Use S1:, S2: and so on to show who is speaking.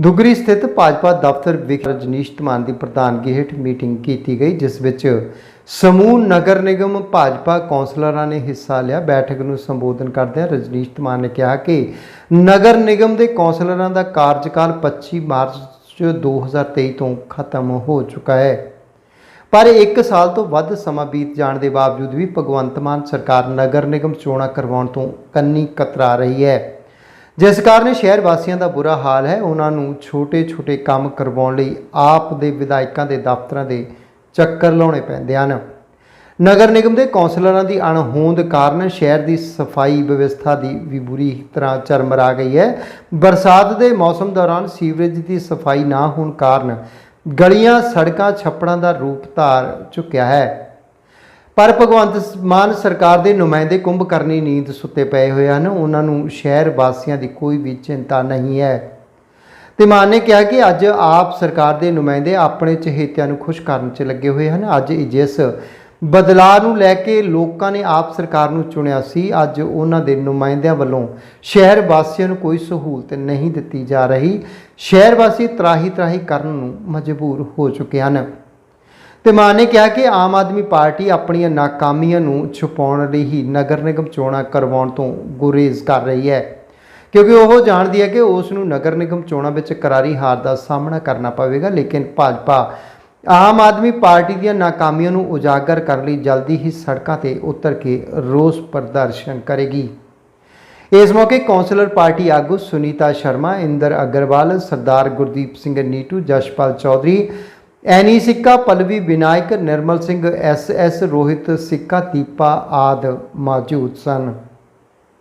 S1: ਦੁਗਰੀ ਸਥਿਤ ਭਾਜਪਾ ਦਫ਼ਤਰ ਵਿਖੇ ਰਜਨੀਸ਼ ਧਮਾਨ ਦੀ ਪ੍ਰਧਾਨਗੀ ਹੇਠ ਮੀਟਿੰਗ ਕੀਤੀ ਗਈ, ਜਿਸ ਵਿੱਚ ਸਮੂਹ ਨਗਰ ਨਿਗਮ ਭਾਜਪਾ ਕੌਂਸਲਰਾਂ ਨੇ ਹਿੱਸਾ ਲਿਆ। ਬੈਠਕ ਨੂੰ ਸੰਬੋਧਨ ਕਰਦਿਆਂ ਰਜਨੀਸ਼ ਧਮਾਨ ਨੇ ਕਿਹਾ ਕਿ ਨਗਰ ਨਿਗਮ ਦੇ ਕੌਂਸਲਰਾਂ ਦਾ ਕਾਰਜਕਾਲ 25 ਮਾਰਚ 2023 ਤੋਂ ਖਤਮ ਹੋ ਚੁੱਕਾ ਹੈ। ਪਰ 1 ਸਾਲ ਤੋਂ ਵੱਧ ਸਮਾਂ ਬੀਤ ਜਾਣ ਦੇ ਬਾਵਜੂਦ ਵੀ ਭਗਵੰਤ ਮਾਨ ਸਰਕਾਰ ਨਗਰ ਨਿਗਮ ਚੋਣਾਂ ਕਰਵਾਉਣ ਤੋਂ ਕੰਨੀ ਕਤਰਾ ਰਹੀ ਹੈ। ਜਿਸ ਕਾਰਨ ਸ਼ਹਿਰ ਵਾਸੀਆਂ ਦਾ ਬੁਰਾ ਹਾਲ ਹੈ, ਉਹਨਾਂ ਨੂੰ ਛੋਟੇ-ਛੋਟੇ ਕੰਮ ਕਰਵਾਉਣ ਲਈ ਆਪ ਦੇ ਵਿਧਾਇਕਾਂ ਦੇ ਦਫ਼ਤਰਾਂ ਦੇ ਚੱਕਰ ਲਾਉਣੇ ਪੈਂਦੇ ਹਨ। ਨਗਰ ਨਿਗਮ ਦੇ ਕੌਂਸਲਰਾਂ ਦੀ ਅਣਹੋਂਦ ਕਾਰਨ ਸ਼ਹਿਰ ਦੀ ਸਫ਼ਾਈ ਵਿਵਸਥਾ ਦੀ ਵੀ ਬੁਰੀ ਤਰ੍ਹਾਂ ਚਰਮਰਾ ਗਈ ਹੈ। ਬਰਸਾਤ ਦੇ ਮੌਸਮ ਦੌਰਾਨ ਸੀਵਰੇਜ ਦੀ ਸਫ਼ਾਈ ਨਾ ਹੋਣ ਕਾਰਨ ਗਲੀਆਂ, ਸੜਕਾਂ, ਛੱਪੜਾਂ ਦਾ ਰੂਪ ਧਾਰ ਚੁੱਕਿਆ ਹੈ। ਪਰ ਭਗਵੰਤ ਮਾਨ ਸਰਕਾਰ ਦੇ ਨੁਮਾਇੰਦੇ ਕੁੰਭ ਕਰਨੀ ਨੀਂਦ ਸੁੱਤੇ ਪਏ ਹੋਏ ਹਨ। ਉਹਨਾਂ ਨੂੰ ਸ਼ਹਿਰ ਵਾਸੀਆਂ ਦੀ ਕੋਈ ਵੀ ਚਿੰਤਾ ਨਹੀਂ ਹੈ। ਤੇ ਮਾਨ ਨੇ ਕਿਹਾ ਕਿ ਅੱਜ ਆਪ ਸਰਕਾਰ ਦੇ ਨੁਮਾਇੰਦੇ ਆਪਣੇ ਚਹੇਤਿਆਂ ਨੂੰ ਖੁਸ਼ ਕਰਨ 'ਚ ਲੱਗੇ ਹੋਏ ਹਨ। ਅੱਜ ਜਿਸ ਬਦਲਾਅ ਨੂੰ ਲੈ ਕੇ ਲੋਕਾਂ ਨੇ ਆਪ ਸਰਕਾਰ ਨੂੰ ਚੁਣਿਆ ਸੀ, ਅੱਜ ਉਹਨਾਂ ਦੇ ਨੁਮਾਇੰਦਿਆਂ ਵੱਲੋਂ ਸ਼ਹਿਰ ਵਾਸੀਆਂ ਨੂੰ ਕੋਈ ਸਹੂਲਤ ਨਹੀਂ ਦਿੱਤੀ ਜਾ ਰਹੀ। ਸ਼ਹਿਰ ਵਾਸੀ ਤਰਾਹੀ ਤਰਾਹੀ ਕਰਨ ਨੂੰ ਮਜਬੂਰ ਹੋ ਚੁੱਕੇ ਹਨ। ਤੇ ਮਾਨ ਨੇ ਕਿਹਾ ਕਿ ਆਮ ਆਦਮੀ ਪਾਰਟੀ ਆਪਣੀਆਂ ਨਾਕਾਮੀਆਂ ਨੂੰ ਛੁਪਾਉਣ ਲਈ ਹੀ ਨਗਰ ਨਿਗਮ ਚੋਣਾਂ ਕਰਵਾਉਣ ਤੋਂ ਗੁਰੇਜ਼ ਕਰ ਰਹੀ ਹੈ। ਕਿਉਂਕਿ ਉਹ ਜਾਣਦੀ ਹੈ ਕਿ ਉਸ ਨੂੰ ਨਗਰ ਨਿਗਮ ਚੋਣਾਂ ਵਿੱਚ ਕਰਾਰੀ ਹਾਰ ਦਾ ਸਾਹਮਣਾ ਕਰਨਾ ਪਵੇਗਾ, ਲੇਕਿਨ ਭਾਜਪਾ ਆਮ ਆਦਮੀ ਪਾਰਟੀ ਦੀਆਂ ਨਾਕਾਮੀਆਂ ਨੂੰ ਉਜਾਗਰ ਕਰਨ ਲਈ ਜਲਦੀ ਹੀ ਸੜਕਾਂ ਤੇ ਉਤਰ ਕੇ ਰੋਸ ਪ੍ਰਦਰਸ਼ਨ ਕਰੇਗੀ। ਇਸ ਮੌਕੇ ਕੌਂਸਲਰ ਪਾਰਟੀ ਆਗੂ ਸੁਨੀਤਾ ਸ਼ਰਮਾ, ਇੰਦਰ ਅਗਰਵਾਲ, ਸਰਦਾਰ Gurdeep Singh Neetu, Jashpal Chaudhary Annie Sikka Pallavi Vinayak Nirmal Singh S S Rohit Sikka Deepa ਆਦ ਮੌਜੂਦ ਸਨ।